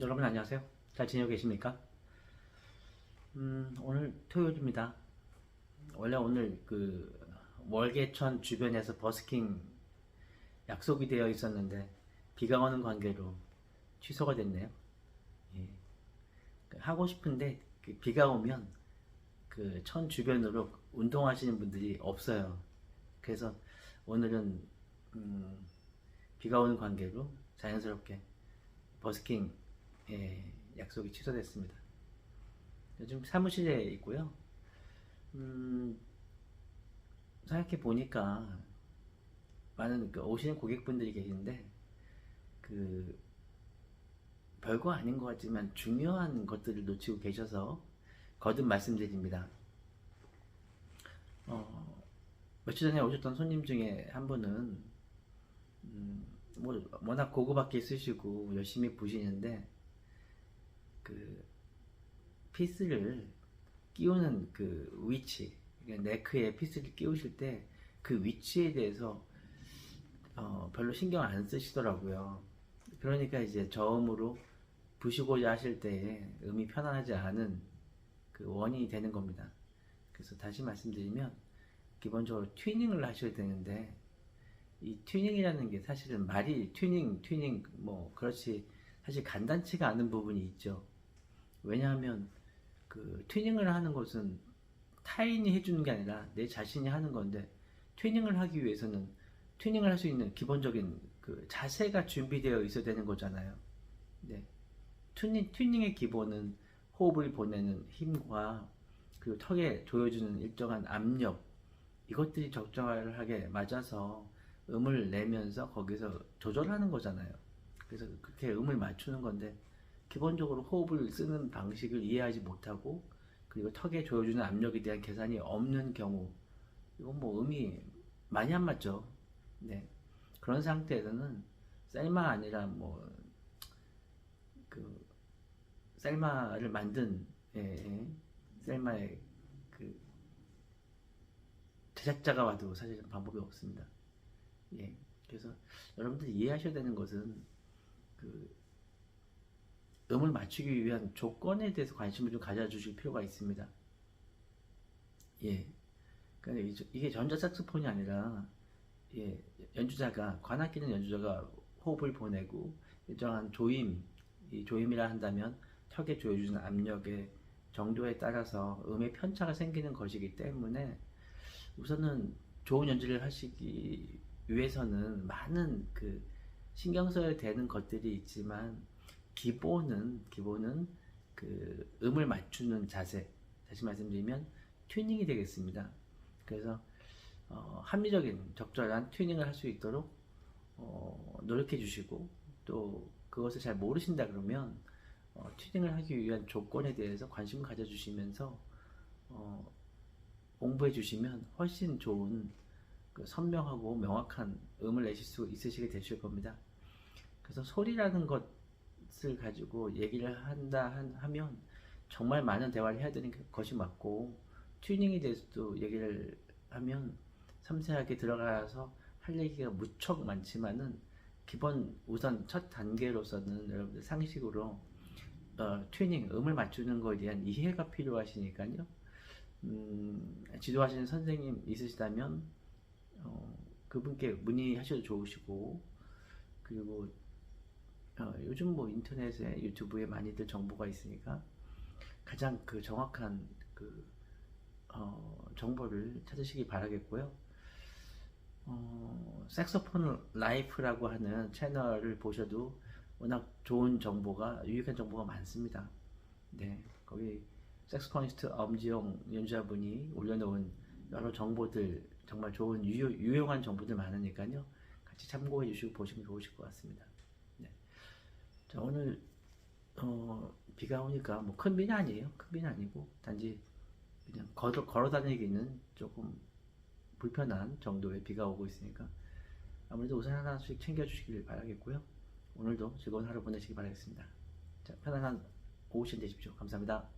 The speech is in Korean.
여러분 안녕하세요. 잘 지내고 계십니까? 음, 오늘 토요일입니다. 원래 오늘 그 월계천 주변에서 버스킹 약속이 되어 있었는데 비가 오는 관계로 취소가 됐네요. 예. 그 하고 싶은데 그 비가 오면 그 천 주변으로 운동하시는 분들이 없어요. 그래서 오늘은 음, 비가 오는 관계로 자연스럽게 버스킹 예, 약속이 취소됐습니다. 요즘 사무실에 있고요. 음, 생각해 보니까 많은 그 오시는 고객분들이 계신데 그 별거 아닌 것 같지만 중요한 것들을 놓치고 계셔서 거듭 말씀드립니다. 어, 며칠 전에 오셨던 손님 중에 한 분은 음, 뭐 워낙 고급하게 쓰시고 열심히 부시는데 그 피스를 끼우는 그 위치, 그러니까 네크에 피스를 끼우실 때 그 위치에 대해서 어, 별로 신경 안 쓰시더라고요. 그러니까 이제 저음으로 부시고자 하실 때 음이 편안하지 않은 그 원인이 되는 겁니다. 그래서 다시 말씀드리면 기본적으로 튜닝을 하셔야 되는데 이 튜닝이라는 게 사실은 말이 튜닝, 튜닝 뭐 그렇지 사실 간단치가 않은 부분이 있죠. 왜냐하면 그 튜닝을 하는 것은 타인이 해주는 게 아니라 내 자신이 하는 건데 튜닝을 하기 위해서는 튜닝을 할 수 있는 기본적인 그 자세가 준비되어 있어야 되는 거잖아요. 네. 튜닝, 튜닝의 기본은 호흡을 보내는 힘과 그리고 턱에 조여주는 일정한 압력 이것들이 적절하게 맞아서 음을 내면서 거기서 조절하는 거잖아요. 그래서 그렇게 음을 맞추는 건데 기본적으로 호흡을 쓰는 방식을 이해하지 못하고 그리고 턱에 조여주는 압력에 대한 계산이 없는 경우 이건 뭐 음이 많이 안 맞죠. 네. 그런 상태에서는 셀마 아니라 뭐그 셀마를 만든 예, 예. 셀마의 그 제작자가 와도 사실 방법이 없습니다. 예. 그래서 여러분들이 이해하셔야 되는 것은 그 음을 맞추기 위한 조건에 대해서 관심을 좀 가져주실 필요가 있습니다. 예. 그러니까 이게 전자 색소폰이 아니라 예, 연주자가 관악기는 연주자가 호흡을 보내고 일정한 조임, 이 조임이라 한다면 턱에 조여주는 압력의 정도에 따라서 음의 편차가 생기는 것이기 때문에 우선은 좋은 연주를 하시기 위해서는 많은 그 신경 써야 되는 것들이 있지만 기본은 기본은 그 음을 맞추는 자세 다시 말씀드리면 튜닝이 되겠습니다. 그래서 어, 합리적인 적절한 튜닝을 할 수 있도록 어, 노력해 주시고 또 그것을 잘 모르신다 그러면 어, 튜닝을 하기 위한 조건에 대해서 관심을 가져주시면서 어, 공부해 주시면 훨씬 좋은 그 선명하고 명확한 음을 내실 수 있으시게 되실 겁니다. 그래서 소리라는 것 을 가지고 얘기를 한다 하면 정말 많은 대화를 해야 되는 것이 맞고 튜닝에 대해서도 얘기를 하면 섬세하게 들어가서 할 얘기가 무척 많지만은 기본 우선 첫 단계로서는 여러분들 상식으로 어, 튜닝 음을 맞추는 것에 대한 이해가 필요하시니까요. 음, 지도하시는 선생님 있으시다면 어, 그분께 문의하셔도 좋으시고 그리고 어, 요즘 뭐 인터넷에 유튜브에 많이들 정보가 있으니까 가장 그 정확한 그 어, 정보를 찾으시기 바라겠고요. 어, 색소폰 라이프라고 하는 채널을 보셔도 워낙 좋은 정보가 유익한 정보가 많습니다. 네, 거기 색소포니스트 엄지영 연주자분이 올려놓은 여러 정보들 정말 좋은 유효, 유용한 정보들 많으니까요. 같이 참고해 주시고 보시면 좋으실 것 같습니다. 네. 자, 오늘 어, 비가 오니까 뭐 큰 비는 아니에요. 큰 비는 아니고 단지 그냥 걸어, 걸어 다니기는 조금 불편한 정도의 비가 오고 있으니까 아무래도 우산 하나씩 챙겨주시길 바라겠고요. 오늘도 즐거운 하루 보내시기 바라겠습니다. 자, 편안한 오후 시간 되십시오. 감사합니다.